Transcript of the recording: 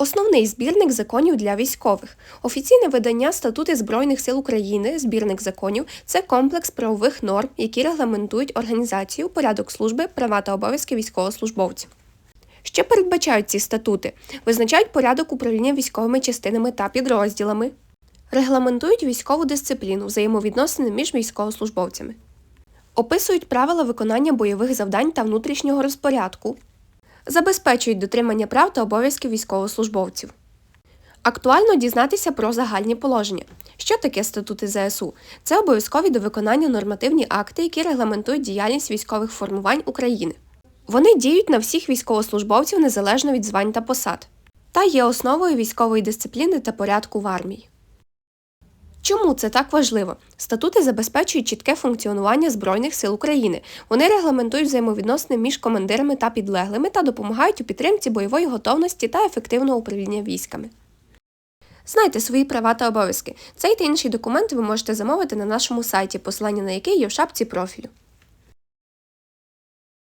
Основний збірник законів для військових. Офіційне видання Статути Збройних сил України, збірник законів це комплекс правових норм, які регламентують організацію, порядок служби, права та обов'язки військовослужбовців. Що передбачають ці статути? Визначають порядок управління військовими частинами та підрозділами, регламентують військову дисципліну, взаємовідносини між військовослужбовцями, описують правила виконання бойових завдань та внутрішнього розпорядку, забезпечують дотримання прав та обов'язків військовослужбовців. Актуально дізнатися про загальні положення. Що таке статути ЗСУ? Це обов'язкові до виконання нормативні акти, які регламентують діяльність військових формувань України. Вони діють на всіх військовослужбовців незалежно від звань та посад, та є основою військової дисципліни та порядку в армії. Чому це так важливо? Статути забезпечують чітке функціонування Збройних сил України. Вони регламентують взаємовідносини між командирами та підлеглими та допомагають у підтримці бойової готовності та ефективного управління військами. Знайте свої права та обов'язки. Цей та інший документ ви можете замовити на нашому сайті, посилання на який є в шапці профілю.